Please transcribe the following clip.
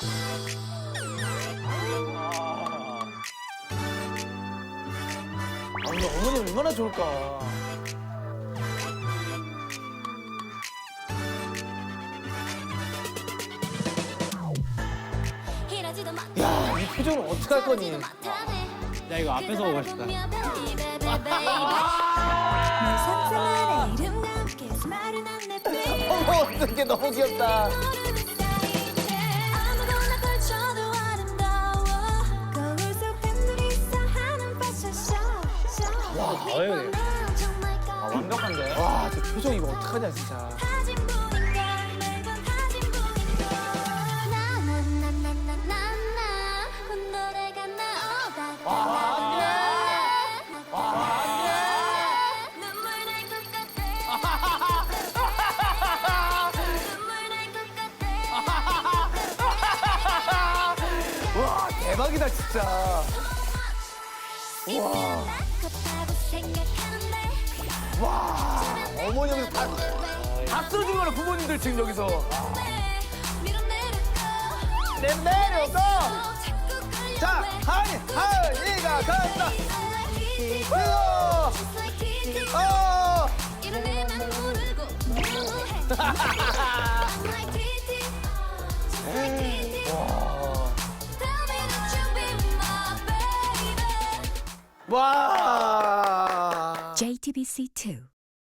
아, 근데 어머니 얼마나 좋을까. 야, 이 표정을 어떻게 할 거니? 야 이거 앞에서 보고 싶다. 어머, 어떡해, 너무 귀엽다. 와, 다행이네. 아, 완벽한데? 와, 저 표정 이거 어떡하냐, 진짜. 와, 대박이다, 진짜. 와, 와. 어머니 여기서 다, 다 써준 거라, 부모님들 지금 여기서. 밀어내려고 내 내려서. 자꾸 끌려 자, 하니, 하니가 간다. 뜨거! 어! 와. JTBC2